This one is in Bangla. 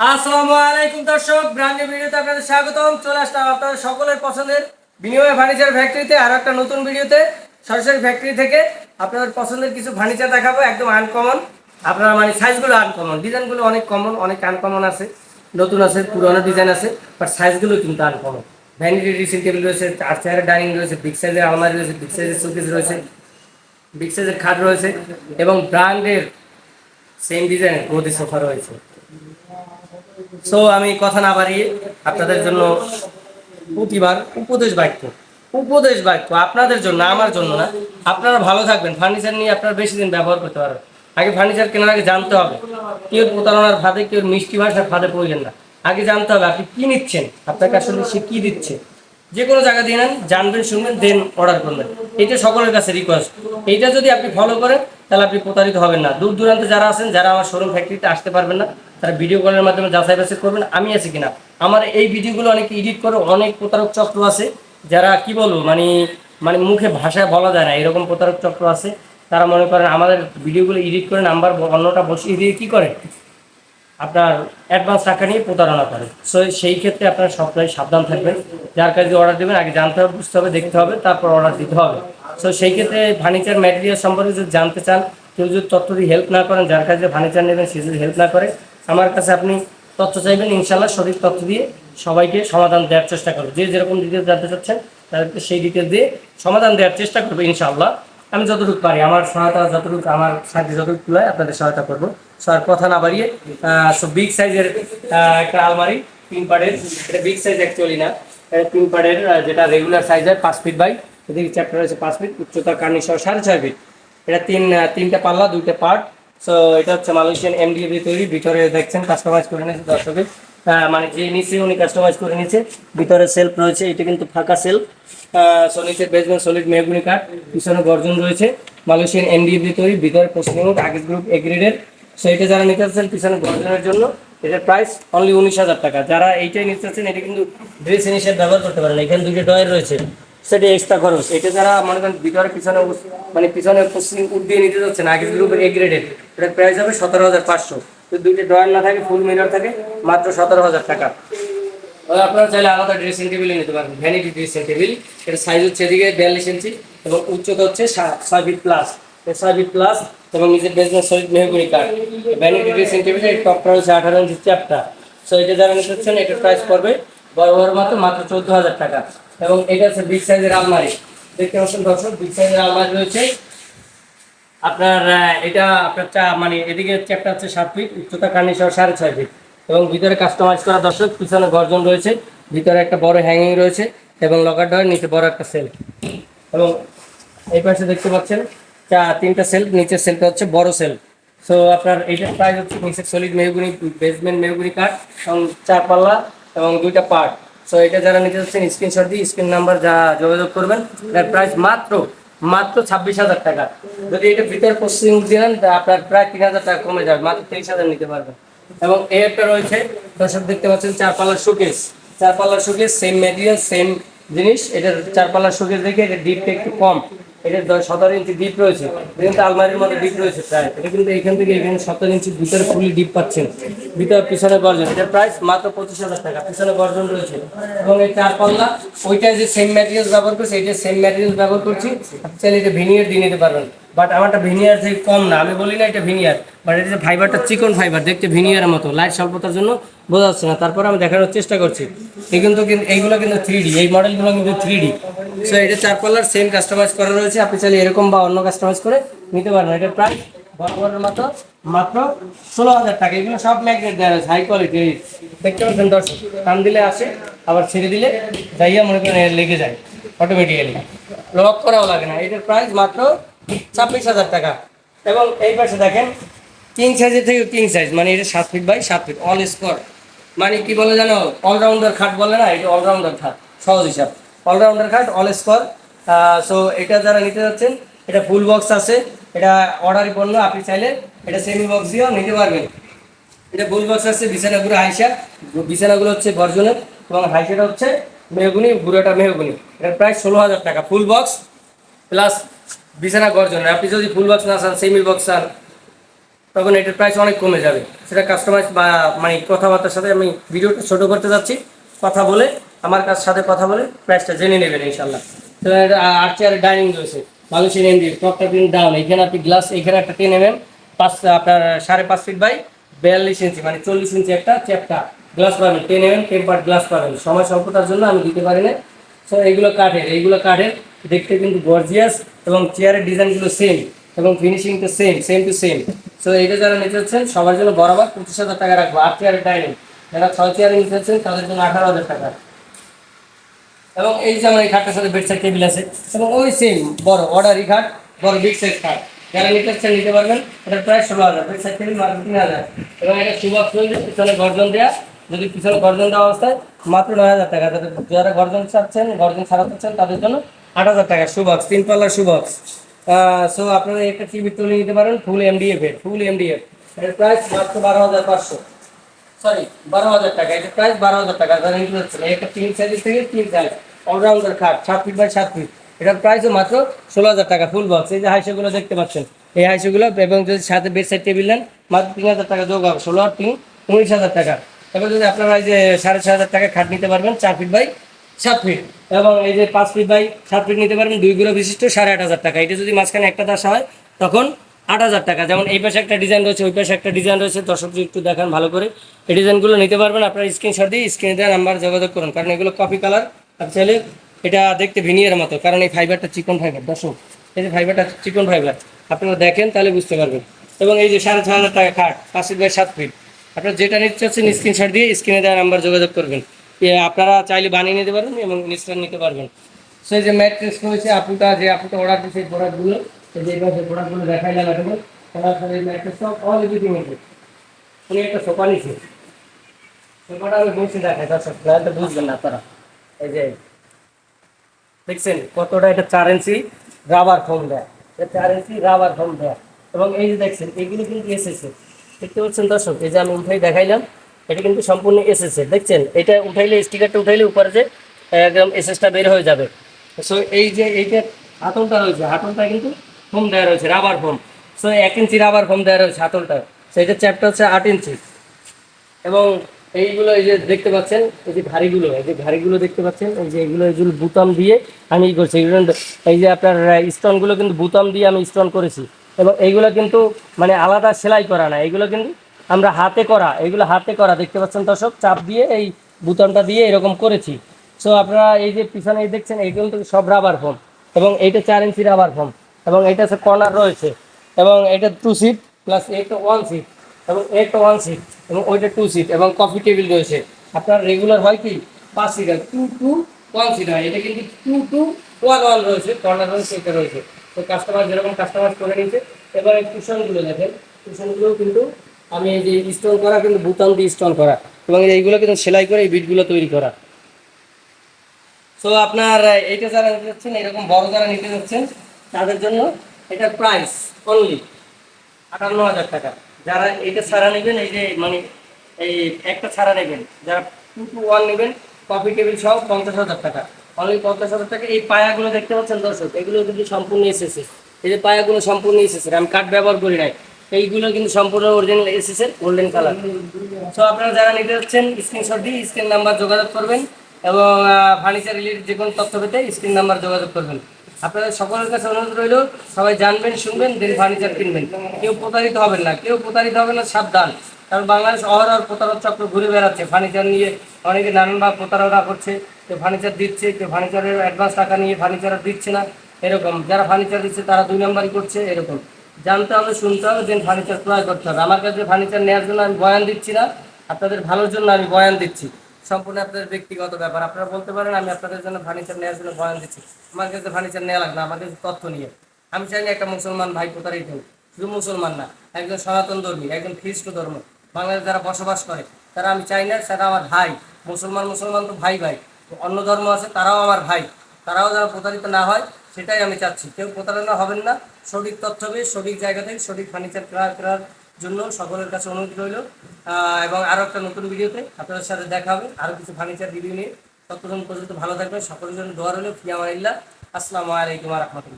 আসসালামু আলাইকুম দর্শক ব্র্যান্ড নিউ ভিডিওতে আপনাদের স্বাগতম। চলে আসলাম আপনাদের সকলের পছন্দের বিনিময় ফার্নিচার ফ্যাক্টরিতে আর একটা নতুন ভিডিওতে। সরাসরি ফ্যাক্টরি থেকে আপনাদের পছন্দের কিছু ফার্নিচার দেখাবো, একদম আনকমন আপনারা মানে সাইজগুলো আনকমন ডিজাইনগুলো অনেক কমন অনেক আনকমন আছে। নতুন আছে, পুরোনো ডিজাইন আছে বাট সাইজগুলো কিন্তু আনকমন ভ্যানিটি ড্রেসিং টেবিল রয়েছে, চার চেয়ারের ডাইনিং রয়েছে বিগ সাইজের আলমারি রয়েছে বিগ সাইজের শোকেস রয়েছে বিগ সাইজের খাট রয়েছে, এবং ব্র্যান্ডের সেম ডিজাইনের গদি সোফা রয়েছে। সো আমি কথা না বাড়িয়ে আপনাদের জন্য প্রতিবার উপদেশ বাক্য উপদেশ বাক্য আপনাদের জন্য, আমার জন্য না। আপনারা ভালো থাকবেন ফার্নিচার নিয়ে আপনারা বেশি দিন ব্যবহার করতে পারবেন। আগে ফার্নিচার কেনার আগে জানতে হবে, কেউ প্রতারণার ফাঁদে, কেউ মিষ্টি ভাষার ফাঁদে পড়লেন না। আগে জানতে হবে আপনি কী নিচ্ছেন আপনাকে আসলে সে কী দিচ্ছে। যে কোনো জায়গা দিয়ে নেন, জানবেন, শুনবেন দেন অর্ডার করবেন। এটা সকলের কাছে রিকোয়েস্ট এইটা যদি আপনি ফলো করেন তাহলে আপনি প্রতারিত হবেন না। দূর দূরান্তে যারা আছেন, যারা আমার শোরুম ফ্যাক্টরিতে আসতে পারবেন না, তারা ভিডিও কলের মাধ্যমে যাচাই বাছাই করবেন, আমি আছি কিনা। আমার এই ভিডিওগুলো অনেকে এডিট করে অনেক প্রতারক চক্র আছে, যারা কি বলব মানে মানে মুখে ভাষায় বলা যায় না, এরকম প্রতারক চক্র আছে। তারা মনে করেন আমাদের ভিডিওগুলো এডিট করে নাম্বার অন্যটা বসিয়ে দিয়ে কী করে? আপনার অ্যাডভান্স টাকা নিয়ে প্রতারণা করে। সো সেই ক্ষেত্রে আপনারা সবটাই সাবধান থাকবেন। যার কাছে অর্ডার দেবেন, আগে জানতে হবে, বুঝতে হবে, দেখতে হবে, তারপর অর্ডার দিতে হবে। সো সেই ক্ষেত্রে ফার্নিচার ম্যাটেরিয়াল সম্পর্কে যদি জানতে চান, কেউ যদি তথ্য দিয়ে হেল্প না করেন, যার কাছে ফার্নিচার নেবেন, সে যদি হেল্প না করে, আমার কাছে আপনি তথ্য চাইবেন ইনশাল্লাহ সঠিক তথ্য দিয়ে সবাইকে সমাধান দেওয়ার চেষ্টা করব। যে যেরকম ডিটেলস জানতে চাচ্ছেন, তাদেরকে সেই ডিটেলস দিয়ে সমাধান দেওয়ার চেষ্টা করব ইনশাল্লাহ আমি যতটুকু পারি, আমার সহায়তা যতটুকু, আমার সাথে যতটুকু কুলায় আপনাদের সহায়তা করব। সো আর কথা না বাড়িয়ে সো বিগ সাইজের একটা আলমারি, তিন পাড়ের, এটা বিগ সাইজ অ্যাকচুয়ালি না। তিন পাড়ের যেটা রেগুলার সাইজ হয় পাঁচ ফিট বাই এদিকে চ্যাপ্টার রয়েছে পাঁচ ফিট উচ্চতা কার্নি সহ সাড়ে ছয় ফিট এটা তিন তিনটা পাল্লা, দুইটা পার্ট সো এটা হচ্ছে মালয়েশিয়ান এমডিএ তৈরি, ভিতরে দেখছেন কাস্টমাইজ করে নিয়েছে দর্শকে মানে যে নিচে উনি কাস্টমাইজ করে নিয়েছে, ভিতরে সেলফ রয়েছে, এটা কিন্তু ফাঁকা সেলফ সো নিচের বেসমেন্ট সলিড মেহগুনি কাঠ, পিছনে গর্জন রয়েছে, মালয়েশিয়ান এমডিএ দিয়ে তৈরি, ভিতরে পশ্চিম আগের গ্রুপ এ গ্রেডের সো এটা যারা নিতে চাচ্ছেন, পিছনে গর্জনের জন্য, এটার প্রাইস অনলি উনিশ হাজার টাকা। যারা এইটাই নিতে চাচ্ছেন, এটা কিন্তু ড্রেস হিসেবে ব্যবহার করতে পারেন এখানে দুইটা ডয়ের রয়েছে, সেটা এক্সট্রা খরচ। এটা যারা মনে করেন ভিতরে পিছনে মানে পিছনে পশ্চিম উঠ দিয়ে নিতে যাচ্ছেন আগের গ্রুপের এ গ্রেডের এটার প্রাইস হবে সতেরো হাজার পাঁচশো। দুইটা ড্রয়ার না থাকে ফুল মিরর থাকে, মাত্র সতেরো হাজার টাকা। আপনারা চাইলে আলাদা ড্রেসিং টেবিল নিতে পারেন ভ্যানিটি ড্রেসিং টেবিল এটা সাইজ হচ্ছে এদিকে বিয়াল্লিশ ইঞ্চি এবং উচ্চতা হচ্ছে ছয় ফিট প্লাস ছয় ফিট প্লাস এবং নিজের বেজনেস সলিড মেহগুনি কাঠ ভ্যানিটি ড্রেসিং টেবিলের এই টপটা হচ্ছে আঠারো ইঞ্চি চ্যাপটা সো এটা যারা নিতে চাচ্ছেন এটার প্রাইস পড়বে বড় বড় মাত্র মাত্র চোদ্দ হাজার টাকা। এবং এটা হচ্ছে বিগ সাইজের আলমারি। দেখতে পাচ্ছেন দর্শক বিগ সাইজের আলমারি রয়েছে আপনার এটা আপনার চা মানে এদিকে চ্যাপটা হচ্ছে সাত ফিট উচ্চতা কার্নি সহ সাড়ে ছয় ফিট এবং ভিতরে কাস্টমাইজ করা দর্শক, পিছনে গর্জন রয়েছে, ভিতরে একটা বড় হ্যাঙ্গিং রয়েছে এবং লকার ডয়ের নিচে বড় একটা সেল এবং এই পাশে দেখতে পাচ্ছেন, চা, তিনটা সেল নিচের সেলটা হচ্ছে বড় সেল সো আপনার এইটার প্রাইস হচ্ছে নিচের সলিড মেহগুনি বেসমেন্ট মেহগুনি কাঠ এবং চার পাল্লা এবং দুইটা পার্ট সো এটা যারা নিতে যাচ্ছেন স্ক্রিনশট দিয়ে স্ক্রিন নাম্বার যা যোগাযোগ করবেন, এটার প্রাইস মাত্র মাত্র ছাব্বিশ হাজার টাকা। যদি এটা ভিতর পশ্চিম দিলেন আপনার প্রায় তিন হাজার টাকা কমে যাবে, মাত্র তেইশ হাজার নিতে পারবেন। এবং এই একটা রয়েছে, দর্শক দেখতে পাচ্ছেন চার পাল্লার শোকেস চার পাল্লার শোকেস সেম মেটেরিয়াল সেম জিনিস। এটা চার পাল্লার শোকেস দেখে এটা ডিপটা একটু কম। এটার ইঞ্চি ডিপ রয়েছে। আলমারির ডিপ রয়েছে প্রায়। এটা কিন্তু এখান থেকে এখানে সতেরো ইঞ্চি ভিতরে ফুলি ডিপ পাচ্ছেন। ভিতরে পিছনে গর্জন। মাত্র হাজার টাকা। পিছনে গর্জন রয়েছে। এবং এই যে সেম ব্যবহার করছে সেম ব্যবহার করছি। এটা দিয়ে নিতে পারবেন। বাট আমারটা ভিনিয়ার থেকে কম না। আমি বলি না এটা ভিনিয়ার বাট এটা ফাইবারটা চিকন ফাইবার দেখতে ভিনিয়ারের মতো। লাইট স্বল্পতার জন্য বোঝা যাচ্ছে না। তারপর আমি দেখানোর চেষ্টা করছি। এই কিন্তু এইগুলো কিন্তু থ্রি এই মডেলগুলো কিন্তু থ্রি সো এটা চার পাল্লার সেম কাস্টমাইজ করা রয়েছে। আপনি চাইলে এরকম বা অন্য কাস্টমাইজ করে নিতে পারেন। এটার প্রাইস বরাবরের মতো মাত্র ষোলো হাজার টাকা। এগুলো সব ম্যাগনেট দেওয়া রয়েছে। হাই কোয়ালিটি দেখতে পাচ্ছেন দর্শক, টান দিলে আসে, আবার ছেড়ে দিলে যাইয়া মনে করেন লেগে যায় অটোমেটিক্যালি লক করাও লাগে না। এটার প্রাইস মাত্র ছাব্বিশ হাজার টাকা। এবং এই পাশে দেখেন কিং সাইজের থেকে কিং সাইজ মানে এটা সাত ফিট বাই সাত ফিট অল স্কোয়ার মানে কি বলে জানো অলরাউন্ডার খাট বলে না, এটা অলরাউন্ডার খাট, সহজ হিসাব। অলরাউন্ডার খাট অল স্কোয়ার সো এটা যারা নিতে যাচ্ছেন, এটা ফুল বক্স আছে, এটা অর্ডারই পণ্য, আপনি চাইলে এটা সেমি বক্স দিয়েও নিতে পারবেন। এটা ফুল বক্স আছে বিছানাগুলো হাইসা। বিছানাগুলো হচ্ছে গর্জনের, এবং হাইসাটা হচ্ছে মেহগুনি বুড়োটা মেহগুনি। এটার প্রায় ষোলো হাজার টাকা ফুল বক্স প্লাস বিছানা গর্জনের আপনি যদি ফুল বক্স না চান সেমি বক্স চান, তখন এটার প্রাইস অনেক কমে যাবে। সেটা কাস্টমাইজ বা মানে কথাবার্তার সাথে আমি ভিডিওটা ছোটো করতে যাচ্ছি। কথা বলে, আমার কাছ সাথে কথা বলে প্রাইসটা জেনে নেবেন ইনশাল্লাহ এটা আট ডাইনিং রয়েছে। মালয়েশিয়ান এমডি টপটা প্রিন্ট ডাউন এখানে আপনি গ্লাস এখানে একটা টেন এমএম পাঁচ, আপনার সাড়ে পাঁচ ফিট বাই বিয়াল্লিশ ইঞ্চি মানে চল্লিশ ইঞ্চি একটা চ্যাপটা গ্লাস পাবেন। টেন এমএম টেম্পার্ড গ্লাস পাবেন। সময় স্বল্পতার জন্য আমি দিতে পারি না। সো এইগুলো কাঠের এইগুলো কাঠের দেখতে কিন্তু গর্জিয়াস এবং চেয়ারের ডিজাইনগুলো সেম এবং ফিনিশিংটা same same to same so এটা যারা নিতে চাচ্ছেন, সবার জন্য বরাবর পঁচিশ হাজার টাকা রাখব। আট চেয়ারের ডাইনিং যারা ছয় চেয়ারে নিতে চাচ্ছেন, তাদের জন্য আঠারো হাজার টাকা। এবং এই যে আমার এই খাটটার সাথে বেড সাইড টেবিল আছে, এবং ওই সেম বড় অর্ডারি খাট, বড় বিগ সাইজ খাট। যারা নিতে চাচ্ছেন, নিতে পারবেন। এটা প্রায় ষোলো হাজার বেড সাইড টেবিল মাত্র তিন হাজার। এবং এটা চলছে পিছনে গর্জন দেওয়া যদি পিছনে গর্জন দেওয়া অবস্থায়, মাত্র নয় হাজার টাকা। যারা গর্জন চাচ্ছেন, গর্জন ছাড়াতে চাচ্ছেন তাদের জন্য আট হাজার টাকা সুবক্স তিন পাল্লার সুবক্স সো আপনারা একটা টিভি তুলে নিতে পারেন ফুল এমডিএফ এর ফুল এমডিএফ এর প্রাইস মাত্র বারো হাজার পাঁচশো। সরি বারো হাজার টাকা এটা প্রাইস বারো হাজার টাকা, যারা নিতে যাচ্ছেন একটা তিন সাইজের থেকে তিন সাইজ অলরাউন্ডার খাট, সাত ফিট বাই সাত ফিট এটার প্রাইসও মাত্র ষোলো হাজার টাকা ফুল বক্স এই যে হাইসেগুলো দেখতে পাচ্ছেন, এই হাইসেগুলো এবং যদি সাথে বেড সাইড টেবিল নেন, মাত্র তিন হাজার টাকা যোগ হবে, ষোলো আর তিন, উনিশ হাজার টাকা। এবার যদি আপনারা এই যে সাড়ে ছয় হাজার টাকা খাট নিতে পারবেন, চার ফিট বাই সাত ফিট এবং এই যে পাঁচ ফিট বাই সাত ফিট নিতে পারবেন দুই গুলো বিশিষ্ট সাড়ে আট হাজার টাকা। এটা যদি মাঝখানে একটা দাসা হয়, তখন আট হাজার টাকা। যেমন এই পাশে একটা ডিজাইন রয়েছে, ওই পাশে একটা ডিজাইন রয়েছে। দর্শকদের একটু দেখান ভালো করে। এই ডিজাইনগুলো নিতে পারবেন। আপনার স্ক্রিনশট দিয়ে স্ক্রিনে দেওয়া নাম্বার যোগাযোগ করুন। কারণ এগুলো কপি কালার আর চাইলে এটা দেখতে ভিনিয়ার মতো। কারণ এই ফাইবারটা চিকন ফাইবার দর্শক। এই যে ফাইবারটা চিকন ফাইবার আপনারা দেখেন, তাহলে বুঝতে পারবেন। এবং এই যে সাড়ে ছ হাজার টাকা খাট পাঁচ ফিট বাই সাত ফিট আপনারা যেটা নিতে চাচ্ছেন স্ক্রিনশট দিয়ে স্ক্রিনে দেওয়া নাম্বার যোগাযোগ করবেন। আপনারা চাইলে বানিয়ে নিতে পারবেন এবং ইনস্টল নিতে পারবেন। সেই যে ম্যাট্রেস রয়েছে, আপুটা যে আপুটা অর্ডার দিয়েছে এই প্রোডাক্টগুলো এই যে এবার যে প্রোডাক্টগুলো দেখাইলাম এখন ওনার সাথে ম্যাট্রেস সব অল এভরিথিং উনি একটা সোফা নিছে। সোফাটা আমি বসে দেখাই দর্শক নাহলে বুঝবেন না আপনারা। এই যে, দেখছেন কতটা এটা চার ইঞ্চি রাবার ফোম দেয়। এটা চার ইঞ্চি রাবার ফোম দেয়। এবং এই যে দেখছেন, এগুলো কিন্তু এসেছে দেখতে পাচ্ছেন দর্শক, এই যে আমি উঠাই দেখাইলাম এটা কিন্তু সম্পূর্ণ এসেছে দেখছেন? এটা উঠাইলে, স্টিকারটা উঠাইলে উপরে যে, একদম এসএসটা বের হয়ে যাবে। সো এই যে এইটা হাতলটা রয়েছে, হাতলটা কিন্তু ফোম দেওয়া রয়েছে রাবার ফোম সো এক ইঞ্চি রাবার ফোম দেওয়া রয়েছে হাতলটা সো এটা চ্যাপটা হচ্ছে আট ইঞ্চি এবং এইগুলো, এই যে দেখতে পাচ্ছেন, এই যে ঘাড়িগুলো, এই যে ঘাড়িগুলো দেখতে পাচ্ছেন, এই যে এগুলো এইগুলো বুতাম দিয়ে আমি ই করছি। এই যে আপনার স্টোনগুলো কিন্তু বুতাম দিয়ে আমি স্টোন করেছি। এবং এইগুলো কিন্তু মানে আলাদা সেলাই করা না এগুলো কিন্তু আমরা হাতে করা এগুলো হাতে করা, দেখতে পাচ্ছেন দর্শক? চাপ দিয়ে এই বুতামটা দিয়ে এরকম করেছি। সো আপনারা এই যে পিছনে এই দেখছেন এইগুলো কিন্তু সব রাবার ফোম এবং এইটা চার ইঞ্চি রাবার ফোম এবং এইটা হচ্ছে কর্নার রয়েছে এবং এটা টু সিট প্লাস এইটা ওয়ান সিট এবং একটা ওয়ান সিট এবং ওইটা টু সিট এবং কফি টেবিল রয়েছে। আপনার রেগুলার হয় কি? পাঁচ seater two two one seat হয়। এটা কিন্তু টু টু ওয়ান ওয়ান রয়েছে কর্নার রয়েছে এটা রয়েছে। তো কাস্টমার যেরকম কাস্টমার করে নিয়েছে, এবার এই কুশনগুলো দেখেন। কুশনগুলো কিন্তু আমি এই যে স্টোন করা, কিন্তু বুতাম দিয়ে স্টোন করা এবং এইগুলো কিন্তু সেলাই করে এই বিটগুলো তৈরি করা। সো আপনার এইটা যারা নিতে যাচ্ছেন, এরকম বড় যারা নিতে যাচ্ছেন, তাদের জন্য এটার প্রাইস অনলি আটান্ন হাজার টাকা। যারা এটা ছাড়া নেবেন, এই যে মানে এই একটা ছাড়া নেবেন, যারা টু টু ওয়ান নেবেন কফি টেবিল সহ পঞ্চাশ হাজার টাকা। অনলি পঞ্চাশ হাজার টাকা। এই পায়াগুলো দেখতে পাচ্ছেন দর্শক, এগুলো কিন্তু সম্পূর্ণ এসেছে এই যে পায়াগুলো সম্পূর্ণ এসেছে আমি কাঠ ব্যবহার করি নাই। এইগুলো কিন্তু সম্পূর্ণ অরিজিনাল এসেছে গোল্ডেন কালার সো আপনারা যারা নিতে যাচ্ছেন স্ক্রিনশট দিয়ে স্ক্রিন নাম্বার যোগাযোগ করবেন এবং ফার্নিচার রিলেটেড যে কোনো তথ্য পেতে স্ক্রিন নাম্বার যোগাযোগ করবেন। আপনাদের সকলের কাছে অনুরোধ রইল, সবাই জানবেন, শুনবেন দেন ফার্নিচার কিনবেন। কেউ প্রতারিত হবেন না, কেউ প্রতারিত হবেন না, সাবধান। কারণ বাংলাদেশ অহরহ প্রতারক চক্র ঘুরে বেড়াচ্ছে। ফার্নিচার নিয়ে অনেকে নানানভাবে প্রতারণা করছে, কেউ ফার্নিচার দিচ্ছে, কেউ ফার্নিচারের অ্যাডভান্স টাকা নিয়ে ফার্নিচার দিচ্ছে না, এরকম। যারা ফার্নিচার দিচ্ছে, তারা দুই নম্বরই করছে, এরকম। জানতে হবে, শুনতে হবে দেন ফার্নিচার ক্রয় করতে হবে। আমার কাছে ফার্নিচার নেওয়ার জন্য আমি বয়ান দিচ্ছি না, আপনাদের ভালোর জন্য আমি বয়ান দিচ্ছি। সম্পূর্ণ আপনাদের ব্যক্তিগত ব্যাপার। আপনারা বলতে পারেন, আমি আপনাদের জন্য ফার্নিচার নেওয়ার জন্য বয়ান দিচ্ছি। আমার কাছে ফার্নিচার নেওয়া লাগবে না কাছে তথ্য নিয়ে। আমি চাই না একটা মুসলমান ভাই প্রতারিত হোক। শুধু মুসলমান না, একজন সনাতন ধর্মী, একজন খ্রিস্ট ধর্ম। বাংলাদেশে যারা বসবাস করে, তারা আমি চাই না, সেটা আমার ভাই। মুসলমান মুসলমান তো ভাই ভাই। অন্য ধর্ম আছে, তারাও আমার ভাই। তারাও যেন প্রতারিত না হয় সেটাই আমি চাচ্ছি। কেউ প্রতারণা হবেন না। সঠিক তথ্য পেয়ে, সঠিক জায়গা থেকে সঠিক ফার্নিচার ক্রয় করার জন্য সকলের কাছে অনুরোধ রইল। এবং আরও একটা নতুন ভিডিওতে আপনাদের সাথে দেখা হবে। আরও কিছু ফার্নিচার রিভিউ নিয়ে। ততক্ষণ পর্যন্ত ভালো থাকবেন। সকলের জন্য দোয়া রইল। ফিয়ামাইল্লা আসসালামু আলাইকুম রহমতুল্লাহ।